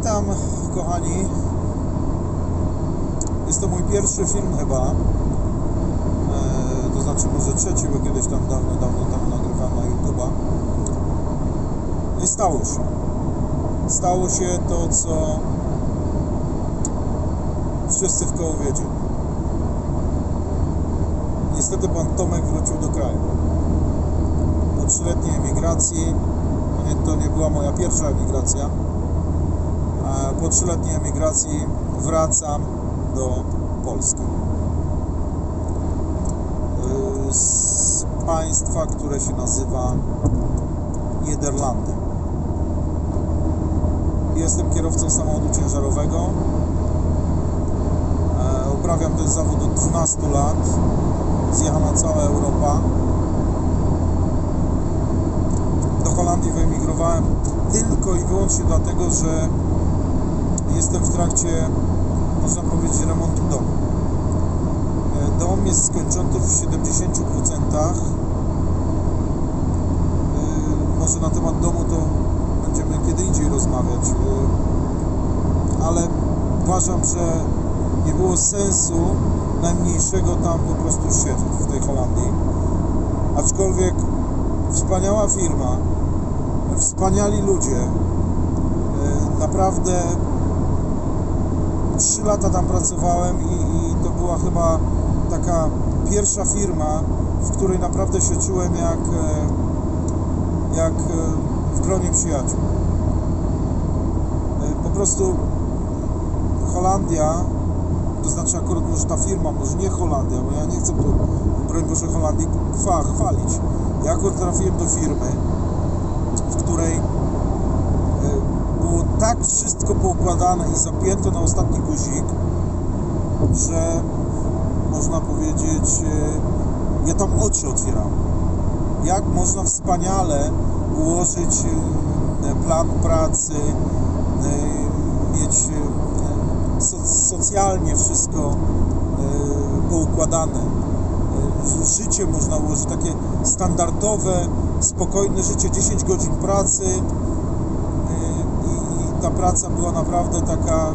Witam, kochani. Jest to mój pierwszy film chyba. E, to znaczy może trzeci, bo kiedyś tam dawno, dawno temu nagrywałem na YouTube'a. I stało się. Stało się to, co wszyscy w koło wiedzieli. Niestety pan Tomek wrócił do kraju. Po trzyletniej emigracji, to nie, była moja pierwsza emigracja, po trzyletniej emigracji wracam do Polski. Yy, Z państwa, które się nazywa Niderlandy. Jestem kierowcą samochodu ciężarowego. E, Uprawiam ten zawód od 12 lat. Zjechana cała Europa. Do Holandii wyemigrowałem tylko i wyłącznie dlatego, że jestem w trakcie, można powiedzieć, remontu domu. E, Dom jest skończony w 70%. E, Może na temat domu to będziemy kiedy indziej rozmawiać, e, ale uważam, że nie było sensu najmniejszego tam po prostu siedzieć w tej Holandii. Aczkolwiek wspaniała firma, wspaniali ludzie, naprawdę 3 lata tam pracowałem i, i to była chyba taka pierwsza firma, w której naprawdę się czułem jak, e, jak e, w gronie przyjaciół. E, Po prostu Holandia, to znaczy akurat może ta firma, może nie Holandia, bo ja nie chcę, broń Boże, Holandii chwa, chwalić. Ja akurat trafiłem do firmy, w której było tak wszystko poukładane i zapięte na ostatni guzik, że można powiedzieć, e, ja tam oczy otwieram. Jak można wspaniale ułożyć e, plan pracy, e, mieć e, so, socjalnie wszystko e, poukładane. E, Życie można ułożyć, takie standardowe, spokojne życie, 10 godzin pracy e, ta praca była naprawdę taka,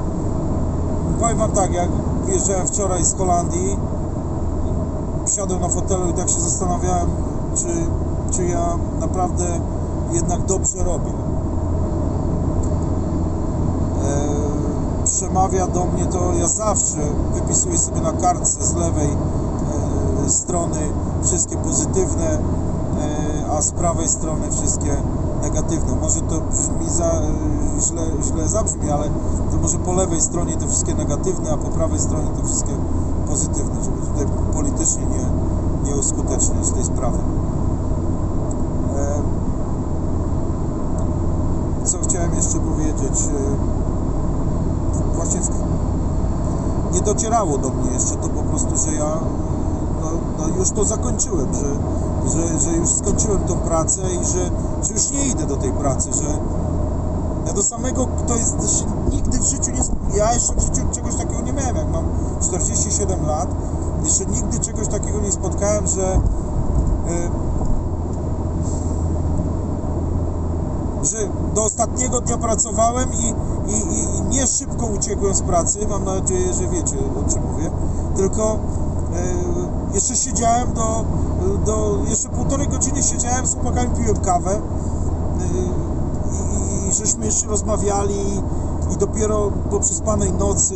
powiem Wam tak, jak wyjeżdżałem wczoraj z Holandii, wsiadłem na fotelu i tak się zastanawiałem, czy, czy ja naprawdę jednak dobrze robię. E, przemawia do mnie to, ja zawsze wypisuję sobie na kartce z lewej e, strony wszystkie pozytywne, e, a z prawej strony wszystkie negatywne. Może to brzmi za, źle, źle zabrzmi, ale to może po lewej stronie te wszystkie negatywne, a po prawej stronie te wszystkie pozytywne, żeby tutaj politycznie nie, nie uskuteczniać tej sprawy. E, co chciałem jeszcze powiedzieć? E, Właśnie nie docierało do mnie jeszcze to po prostu, że ja no, no już to zakończyłem, że, że, że już skończyłem tą pracę i że, że już nie idę do tej pracy, że ja do samego, to jest, nigdy w życiu nie, ja jeszcze w życiu czegoś takiego nie miałem, jak mam 47 lat, jeszcze nigdy czegoś takiego nie spotkałem, że y, że do ostatniego dnia pracowałem i, i, i nie szybko uciekłem z pracy, mam nadzieję, że wiecie o czym mówię, tylko e, jeszcze siedziałem do, do, jeszcze półtorej godziny siedziałem z chłopakami, piłem kawę żeśmy jeszcze rozmawiali i dopiero po przespanej nocy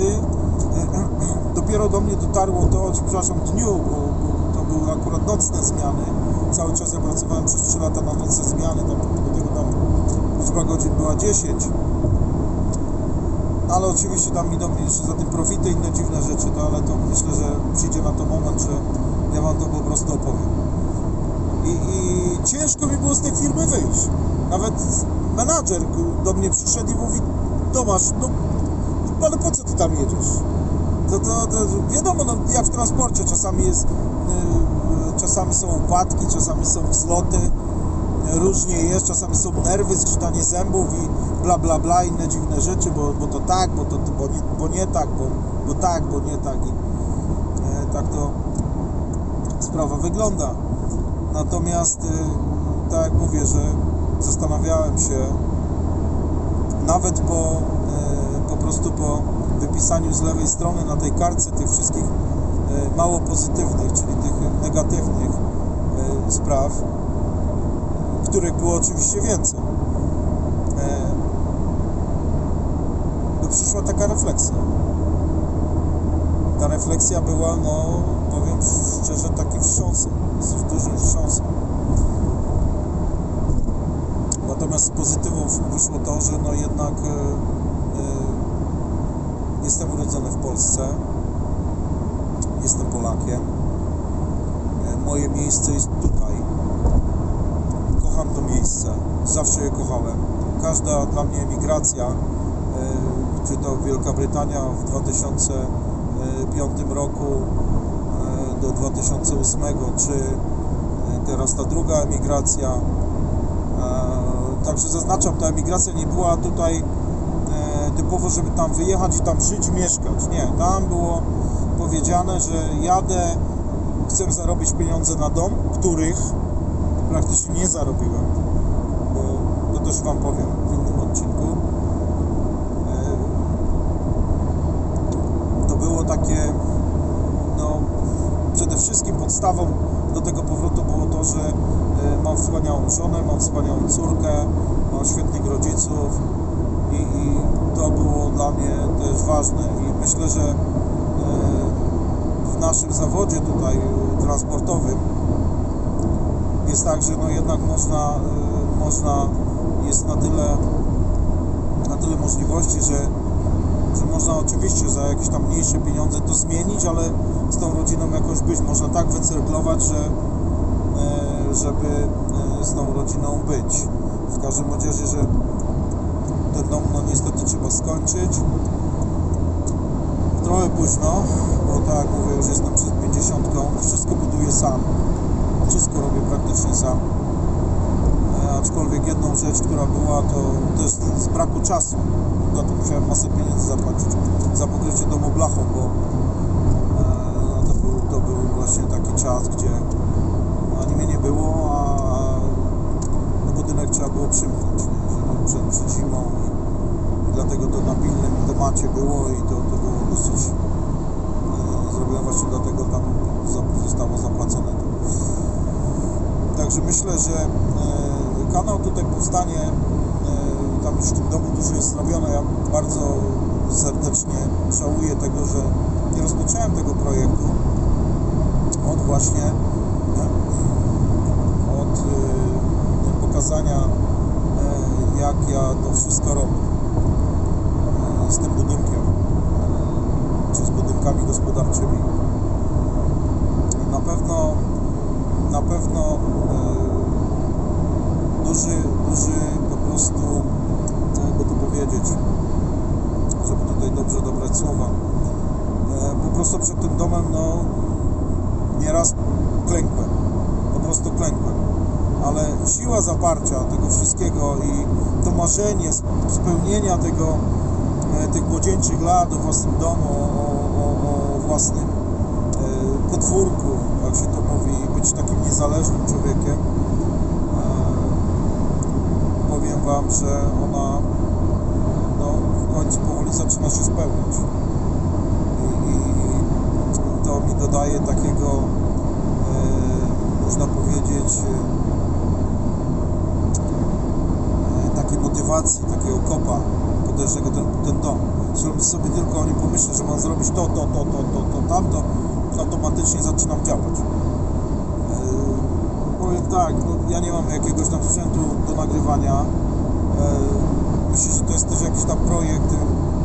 dopiero do mnie dotarło to, przepraszam, dniu, bo to były akurat nocne zmiany, cały czas ja pracowałem przez 3 lata na nocne zmiany, tam, do tego tam liczba godzin była 10 ale oczywiście tam idą jeszcze za tym profity i inne dziwne rzeczy, to, ale to myślę, że przyjdzie na to moment, że ja Wam to po prostu opowiem. I, I ciężko mi było z tej firmy wyjść. Nawet menadżer do mnie przyszedł i mówi Tomasz, no ale po co Ty tam jedziesz? To, to, to wiadomo, no, jak w transporcie, czasami jest, yy, czasami są upadki, czasami są wzloty, różnie jest, czasami są nerwy, skrzytanie zębów i bla bla bla, inne dziwne rzeczy, bo, bo to tak, bo, to, bo, nie, bo nie tak, bo, bo tak, bo nie tak i e, tak to sprawa wygląda. Natomiast, e, tak jak mówię, że zastanawiałem się nawet po e, prostu po wypisaniu z lewej strony na tej kartce tych wszystkich e, mało pozytywnych, czyli tych negatywnych e, spraw, których było oczywiście więcej, to przyszła taka refleksja. Ta refleksja była, no powiem szczerze, taki wstrząsem, z dużym wstrząsem. Natomiast z pozytywów wyszło to, że no jednak e, e, jestem urodzony w Polsce, jestem Polakiem, e, moje miejsce jest tutaj, kocham to miejsce, zawsze je kochałem. Każda dla mnie emigracja, czy to Wielka Brytania w 2005 roku do 2008, czy teraz ta druga emigracja, Także zaznaczam, ta emigracja nie była tutaj e, typowo, żeby tam wyjechać i tam żyć, mieszkać. Nie, tam było powiedziane, że jadę, chcę zarobić pieniądze na dom, których praktycznie nie zarobiłem, bo to też Wam powiem w innym odcinku. E, To było takie, przede wszystkim podstawą do tego powrotu było to, że e, mam wspaniałą żonę, mam wspaniałą córkę, mam świetnych rodziców i, i to było dla mnie też ważne. I myślę, że e, w naszym zawodzie tutaj e, transportowym jest tak, że no jednak można, można jest na tyle na tyle możliwości, że że można oczywiście za jakieś tam mniejsze pieniądze to zmienić, ale z tą rodziną jakoś być. Można tak wycyrklować, że e, żeby e, z tą rodziną być. W każdym razie, że ten dom no niestety trzeba skończyć. Trochę późno, bo tak jak mówię, już jestem przed 50. Wszystko buduję sam. Wszystko robię praktycznie sam. Aczkolwiek jedną rzecz, która była, to, jest z braku czasu. Za to musiałem masę pieniędzy zapłacić za pokrycie domu blachą, bo no to, był, to był właśnie taki czas, gdzie ani mnie nie było, a no, budynek trzeba było przymknąć nie? żeby przed, przed zimą i, dlatego to na pilnym temacie było i to, to było dosyć e, zrobione właśnie dlatego tam zostało zapłacone. Także myślę, że e, kanał tutaj powstanie, e, tam już w tym domu dużo jest zrobione. Ja bardzo serdecznie żałuję tego, że nie rozpocząłem tego projektu od właśnie e, od e, pokazania, e, jak ja to wszystko robię z tym budynkiem, czy z budynkami gospodarczymi. Na pewno na pewno e, duży, duży po prostu, jakby to powiedzieć, żeby tutaj dobrze dobrać słowa, e, po prostu przed tym domem, no, nieraz klękłem, po prostu klękłem, ale siła zaparcia tego i to marzenie sp- spełnienia tego, e, tych młodzieńczych lat o własnym domu, o, o, o własnym e, podwórku, jak się to mówi, być takim niezależnym człowiekiem, e, powiem Wam, że ona no, w końcu powoli zaczyna się spełniać. I, i to mi dodaje takiego, e, można powiedzieć, e, motywacji, takiego kopa potężnego ten, ten dom. Jeśli sobie tylko o nim pomyślę, że mam zrobić to, to, to, to, to, to, tamto, to automatycznie zaczynam działać. Yy, powiem tak, no, ja nie mam jakiegoś tam sprzętu do nagrywania. Yy, myślę, że to jest też jakiś tam projekt. Yy,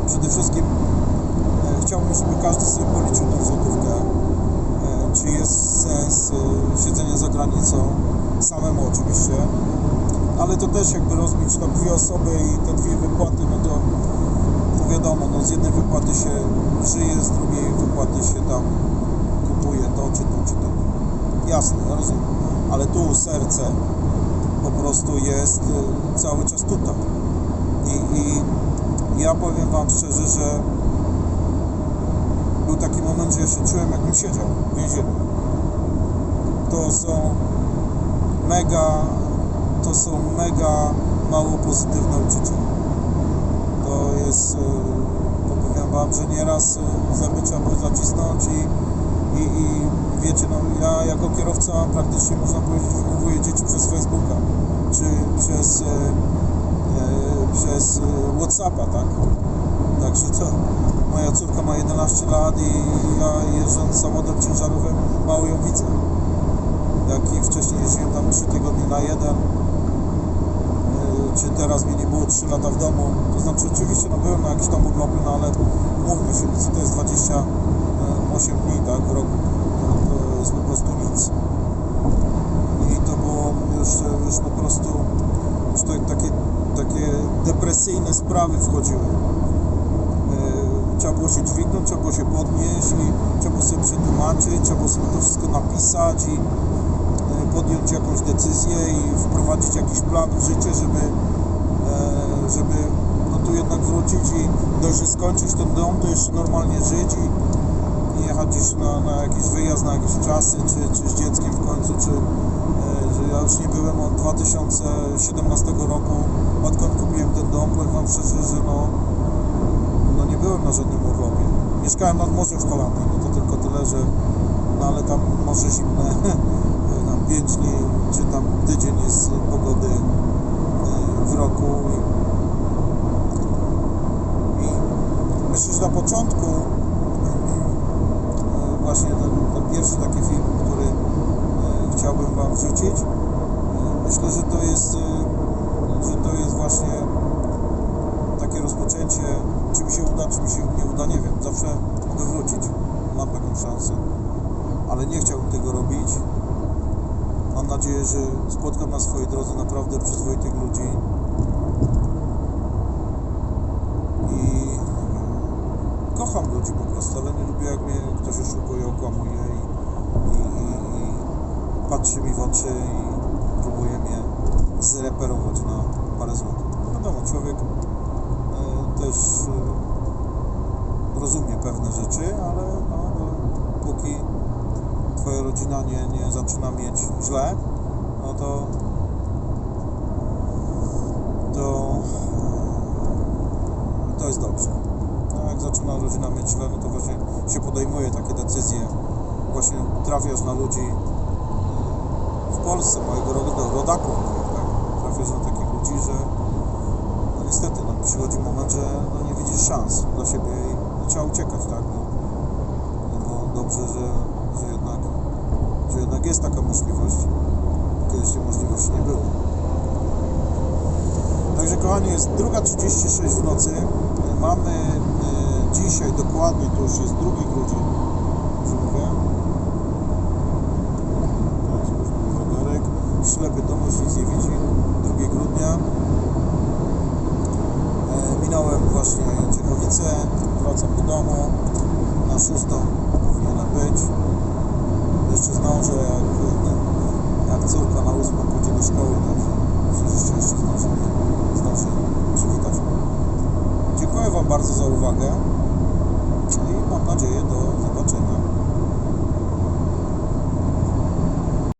przede wszystkim yy, chciałbym, żeby każdy sobie policzył tą złotówkę. Yy, czy jest sens yy, siedzenia za granicą, samemu oczywiście, ale to też jakby rozbić na dwie osoby i te dwie wypłaty, no to wiadomo, no z jednej wypłaty się żyje, z drugiej wypłaty się tam kupuje to, czy to, czy to. Jasne, ja rozumiem. Ale tu serce po prostu jest y, cały czas tutaj. I, I ja powiem Wam szczerze, że był taki moment, że ja się czułem jakbym siedział w więzieniu. To są mega, to są mega mało pozytywne uczucia. To jest, y, wam, że nieraz y, trzeba było zacisnąć i, i, i wiecie, no ja jako kierowca praktycznie można powiedzieć wychowuję dzieci przez Facebooka, czy przez, e, e, przez Whatsappa, tak? Także to moja córka ma 11 lat i ja jeżdżąc samochodem ciężarowym mało ją widzę. Jak i wcześniej jeździłem tam 3 tygodnie na jeden, czy teraz mnie nie było 3 lata w domu. To znaczy oczywiście no byłem na jakiś tam urlopie, no ale mówmy się, co to jest 28 dni tak, w roku. To, to jest po prostu nic. I to było już, już po prostu już to, takie, takie depresyjne sprawy wchodziły. Yy, Trzeba było się dźwignąć, trzeba było się podnieść i trzeba było sobie przetłumaczyć, trzeba było sobie to wszystko napisać i e, podjąć jakąś decyzję i wprowadzić jakiś plan w życie, żeby, e, żeby no tu jednak wrócić i dość, że skończyć ten dom, to jeszcze normalnie żyć i, jechać na, na jakiś wyjazd, na jakieś czasy, czy, czy z dzieckiem w końcu, czy e, ja już nie byłem od 2017 roku, odkąd kupiłem ten dom, powiem Wam szczerze, że no, no nie byłem na żadnym urlopie. Mieszkałem nad morzem w Holandii, no to tylko tyle, że no ale tam morze zimne, 5 dni, czy tam tydzień jest pogody e, w roku i, myślę, że na początku e, właśnie ten, ten pierwszy taki film, który e, chciałbym Wam wrzucić, myślę, że to jest że to jest właśnie takie rozpoczęcie, czy mi się uda, czy mi się nie uda, nie wiem. Zawsze mogę wrócić. Mam taką szansę. Ale nie chciałbym tego robić. Mam nadzieję, że spotkam na swojej drodze naprawdę przyzwoitych ludzi. I kocham ludzi po prostu, ale nie lubię jak mnie ktoś oszukuje, okłamuje i, i, i, i patrzy mi w oczy i próbuje mnie zreperować na parę złotych. Wiadomo, człowiek e, też e, rozumie pewne rzeczy, ale no, no, póki twoja rodzina nie, nie zaczyna mieć źle, no to to to jest dobrze. No, jak zaczyna rodzina mieć źle, no to właśnie się podejmuje takie decyzje. Właśnie trafiasz na ludzi e, w Polsce, mojego rodaku, tak? trafiasz na takich ludzi, że no niestety no, przychodzi moment, że no, nie widzisz szans dla siebie i no, trzeba uciekać, tak? No, no, dobrze, że, że, jednak, że jednak jest taka możliwość. Kiedyś tej możliwości nie było. Także kochani, jest 2.36 w nocy. Mamy e, dzisiaj dokładnie, to już jest 2 grudzień, mówię. Już mój zegarek. Ślepy domu, nic nie widzi. 2 grudnia. E, minąłem właśnie Czechowice, wracam do domu. Na szóstą być. Jeszcze zdążę, jak, jak córka na ósmą pójdzie do szkoły, także że jeszcze zdążę, zdążę przywitać. Dziękuję Wam bardzo za uwagę i mam nadzieję do